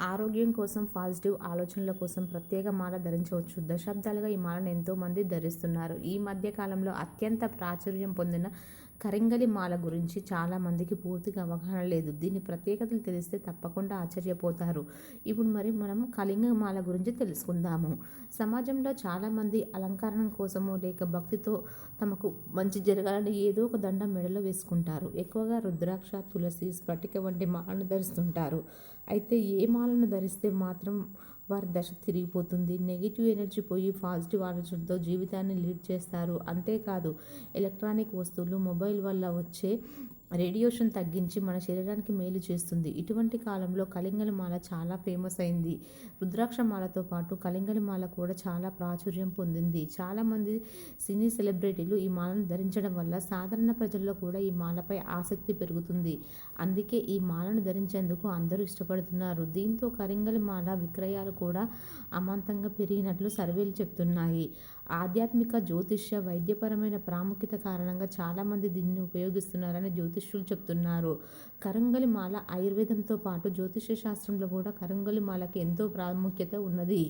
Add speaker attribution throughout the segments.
Speaker 1: ఆరోగ్యం కోసం పాజిటివ్ ఆలోచనల కోసం ప్రత్యేక మాల ధరించవచ్చు. దశాబ్దాలుగా ఈ మాలను ఎంతోమంది ధరిస్తున్నారు. ఈ మధ్య కాలంలో అత్యంత ప్రాచుర్యం పొందిన కరింగలి మాల గురించి చాలామందికి పూర్తిగా అవగాహన లేదు. దీని ప్రత్యేకతలు తెలిస్తే తప్పకుండా ఆశ్చర్యపోతారు. ఇప్పుడు మరి మనం కళింగ మాల గురించి తెలుసుకుందాము. సమాజంలో చాలామంది అలంకరణ కోసమో లేక భక్తితో తమకు మంచి జరగాలని ఏదో ఒక దండం మెడలో వేసుకుంటారు. ఎక్కువగా రుద్రాక్ష తులసి స్ఫటిక వంటి మాలను ధరిస్తుంటారు. అయితే ఏ మాలను ధరిస్తే మాత్రం వారి దశ తిరిగిపోతుంది. నెగిటివ్ ఎనర్జీ పోయి పాజిటివ్ ఆలోచనతో జీవితాన్ని లీడ్ చేస్తారు. అంతేకాదు ఎలక్ట్రానిక్ వస్తువులు మొబైల్ వల్ల వచ్చే రేడియేషన్ తగ్గించి మన శరీరానికి మేలు చేస్తుంది. ఇటువంటి కాలంలో కలింగలమాల చాలా ఫేమస్ అయింది. రుద్రాక్ష మాలతో పాటు కలింగలమాల కూడా చాలా ప్రాచుర్యం పొందింది. చాలామంది సినీ సెలబ్రిటీలు ఈ మాలను ధరించడం వల్ల సాధారణ ప్రజల్లో కూడా ఈ మాలపై ఆసక్తి పెరుగుతుంది. అందుకే ఈ మాలను ధరించేందుకు అందరూ ఇష్టపడుతున్నారు. దీంతో కరింగలి మాల విక్రయాలు కూడా అమాంతంగా పెరిగినట్లు సర్వేలు చెప్తున్నాయి. ఆధ్యాత్మిక జ్యోతిష్య వైద్యపరమైన ప్రాముఖ్యత కారణంగా చాలామంది దీన్ని ఉపయోగిస్తున్నారని జ్యోతిష్యులు చెప్తున్నారు. కరంగలి మాల ఆయుర్వేదంతో పాటు జ్యోతిష్య శాస్త్రంలో కూడా కరంగలి మాలకి ఎంతో ప్రాముఖ్యత ఉన్నది.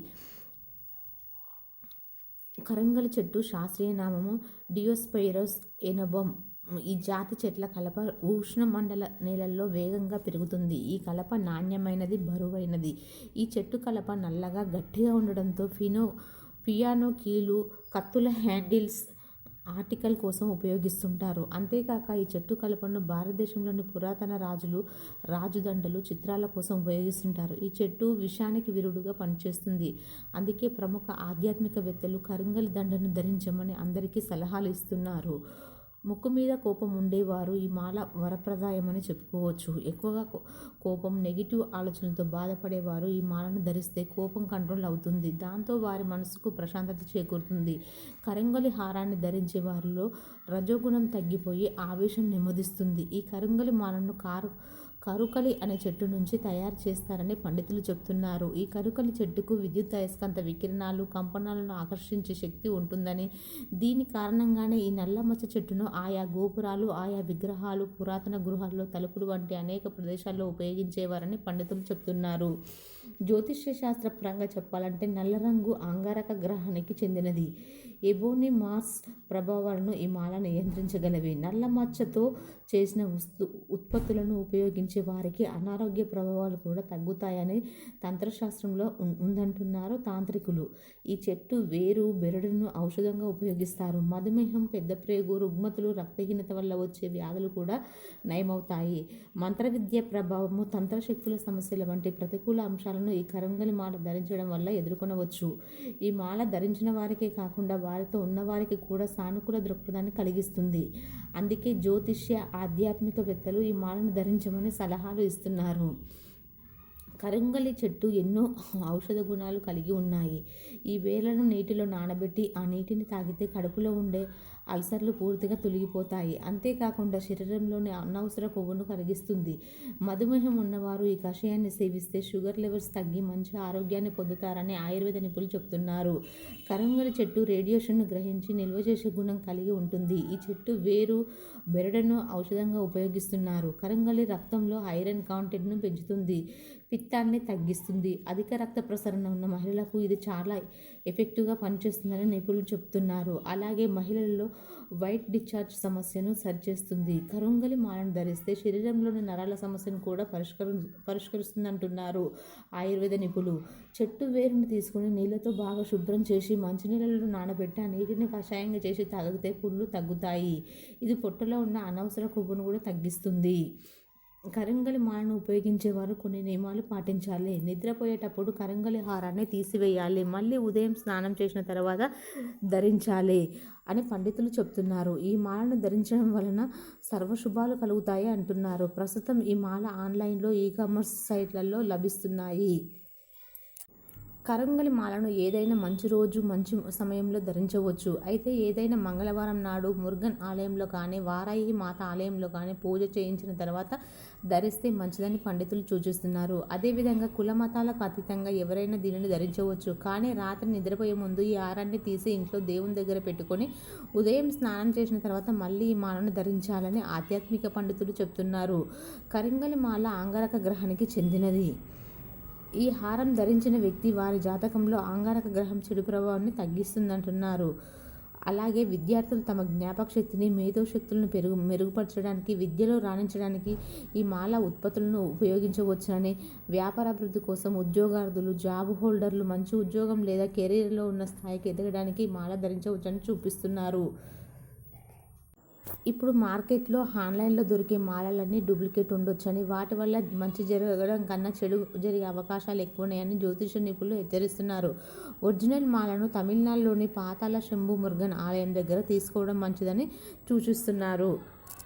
Speaker 1: కరంగలి చెట్టు శాస్త్రీయ నామము డియోస్పైరస్ ఎనబమ్. ఈ జాతి చెట్ల కలప ఉష్ణమండల నేలల్లో వేగంగా పెరుగుతుంది. ఈ కలప నాణ్యమైనది బరువైనది. ఈ చెట్టు కలప నల్లగా గట్టిగా ఉండడంతో ఫినో పియానో కీలు కత్తుల హ్యాండిల్స్ ఆర్టికల్ కోసం ఉపయోగిస్తుంటారు. అంతేకాక ఈ చెట్టు కలపను భారతదేశంలోని పురాతన రాజులు రాజుదండలు చిత్రాల కోసం ఉపయోగిస్తుంటారు. ఈ చెట్టు విషానికి విరుడుగా పనిచేస్తుంది. అందుకే ప్రముఖ ఆధ్యాత్మికవేత్తలు కరింగలి దండను ధరించమని అందరికీ సలహాలు ఇస్తున్నారు. ముక్కు మీద కోపం ఉండేవారు. ఈ మాల వరప్రదాయమని చెప్పుకోవచ్చు. ఎక్కువగా కోపం నెగిటివ్ ఆలోచనలతో బాధపడేవారు. ఈ మాలను ధరిస్తే కోపం కంట్రోల్ అవుతుంది. దాంతో వారి మనసుకు ప్రశాంతత చేకూరుతుంది. కరంగలి హారాన్ని ధరించే వారిలో రజోగుణం తగ్గిపోయి ఆవేశం నెమ్మదిస్తుంది. ఈ కరంగలి మాలను కారు కరుకలి అనే చెట్టు నుంచి తయారు చేస్తారని పండితులు చెప్తున్నారు. ఈ కరుకలి చెట్టుకు విద్యుత్ అయస్కాంత వికిరణాలు కంపనాలను ఆకర్షించే శక్తి ఉంటుందని. దీని కారణంగానే ఈ నల్లమచ్చ చెట్టును ఆయా గోపురాలు ఆయా విగ్రహాలు పురాతన గృహాల్లో తలుపులు వంటి అనేక ప్రదేశాల్లో ఉపయోగించేవారని పండితులు చెప్తున్నారు. జ్యోతిష్య శాస్త్రపరంగా చెప్పాలంటే నల్ల రంగు అంగారక గ్రహానికి చెందినది. ఎబోని మాస్ ప్రభావాలను ఈ మాల నియంత్రించగలవి. నల్ల మచ్చతో చేసిన వస్తు ఉత్పత్తులను ఉపయోగించే వారికి అనారోగ్య ప్రభావాలు కూడా తగ్గుతాయని తంత్రశాస్త్రంలో ఉందంటున్నారు తాంత్రికులు. ఈ చెట్టు వేరు బెరడును ఔషధంగా ఉపయోగిస్తారు. మధుమేహం పెద్ద ప్రేగు రుగ్మతులు రక్తహీనత వల్ల వచ్చే వ్యాధులు కూడా నయమవుతాయి. మంత్ర విద్య ప్రభావము తంత్రశక్తుల సమస్యల వంటి ప్రతికూల అంశాలను ఈ కరంగలి మాల ధరించడం వల్ల ఎదుర్కొనవచ్చు. ఈ మాల ధరించిన వారికే కాకుండా వారితో ఉన్నవారికి కూడా సానుకూల దృక్పథాన్ని కలిగిస్తుంది. అందుకే జ్యోతిష్య ఆధ్యాత్మికవేత్తలు ఈ మాలను ధరించమని సలహాలు ఇస్తున్నారు. కరంగలి చెట్టు ఎన్నో ఔషధ గుణాలు కలిగి ఉన్నాయి. ఈ వేలను నీటిలో నానబెట్టి ఆ నీటిని తాగితే కడుపులో ఉండే అల్సర్లు పూర్తిగా తొలగిపోతాయి. అంతేకాకుండా శరీరంలోని అనవసర కొవ్వును కరిగిస్తుంది. మధుమేహం ఉన్నవారు ఈ కషాయాన్ని సేవిస్తే షుగర్ లెవెల్స్ తగ్గి మంచి ఆరోగ్యాన్ని పొందుతారని ఆయుర్వేద నిపుణులు చెప్తున్నారు. కరంగలి చెట్టు రేడియేషన్ను గ్రహించి నిల్వ చేసే గుణం కలిగి ఉంటుంది. ఈ చెట్టు వేరు బెరడును ఔషధంగా ఉపయోగిస్తున్నారు. కరంగలి రక్తంలో ఐరన్ కాంటెంట్ను పెంచుతుంది. పిత్తాన్ని తగ్గిస్తుంది. అధిక రక్త ప్రసరణ ఉన్న మహిళలకు ఇది చాలా ఎఫెక్టివ్గా పనిచేస్తుందని నిపుణులు చెప్తున్నారు. అలాగే మహిళల్లో వైట్ డిశ్చార్జ్ సమస్యను సరిచేస్తుంది. కరుంగలి మాలను ధరిస్తే శరీరంలోని నరాల సమస్యను కూడా పరిష్కరి పరిష్కరిస్తుందంటున్నారు ఆయుర్వేద నిపుణులు. చెట్టు వేరుని తీసుకుని నీళ్ళతో బాగా శుభ్రం చేసి మంచినీళ్ళలో నానబెట్టి ఆ నీటిని కషాయంగా చేసి తాగితే పుళ్ళు తగ్గుతాయి. ఇది పొట్టలో ఉన్న అనవసర కొవ్వును కూడా తగ్గిస్తుంది. కరంగలి మాలను ఉపయోగించేవారు కొన్ని నియమాలు పాటించాలి. నిద్రపోయేటప్పుడు కరంగలి హారాన్ని తీసివేయాలి. మళ్ళీ ఉదయం స్నానం చేసిన తర్వాత ధరించాలి అని పండితులు చెప్తున్నారు. ఈ మాలను ధరించడం వలన సర్వశుభాలు కలుగుతాయి అంటున్నారు. ప్రస్తుతం ఈ మాల ఆన్లైన్లో ఈ కామర్స్ సైట్లలో లభిస్తున్నాయి. కరంగలి మాలను ఏదైనా మంచి రోజు మంచి సమయంలో ధరించవచ్చు. అయితే ఏదైనా మంగళవారం నాడు మురుగన్ ఆలయంలో కానీ వారాయి మాత ఆలయంలో కానీ పూజ చేయించిన తర్వాత ధరిస్తే మంచిదని పండితులు సూచిస్తున్నారు. అదేవిధంగా కుల మతాలకు అతీతంగా ఎవరైనా దీనిని ధరించవచ్చు. కానీ రాత్రి నిద్రపోయే ముందు ఈ ఆరాన్ని తీసి ఇంట్లో దేవుని దగ్గర పెట్టుకొని ఉదయం స్నానం చేసిన తర్వాత మళ్ళీ ఈ మాలను ధరించాలని ఆధ్యాత్మిక పండితులు చెప్తున్నారు. కరింగలి మాల ఆంగరక గ్రహానికి చెందినది. ఈ హారం ధరించిన వ్యక్తి వారి జాతకంలో అంగారక గ్రహం చెడు ప్రభావాన్ని తగ్గిస్తుందంటున్నారు. అలాగే విద్యార్థులు తమ జ్ఞాపక శక్తిని మేధో శక్తులను పెరుగు మెరుగుపరచడానికి విద్యలో రాణించడానికి ఈ మాల ఉత్పత్తులను ఉపయోగించవచ్చునని వ్యాపారాభివృద్ధి కోసం ఉద్యోగార్థులు జాబ్ హోల్డర్లు మంచి ఉద్యోగం లేదా కెరీర్లో ఉన్న స్థాయికి ఎదగడానికి మాల ధరించవచ్చని చూపిస్తున్నారు. ఇప్పుడు మార్కెట్లో ఆన్లైన్లో దొరికే మాలలన్నీ డూప్లికేట్ ఉండొచ్చని వాటి వల్ల మంచి జరగడం కన్నా చెడు జరిగే అవకాశాలు ఎక్కువ ఉన్నాయని జ్యోతిష నిపుణులు హెచ్చరిస్తున్నారు. ఒరిజినల్ మాలను తమిళనాడులోని పాతాల శంభు మురుగన్ ఆలయం దగ్గర తీసుకోవడం మంచిదని సూచిస్తున్నారు.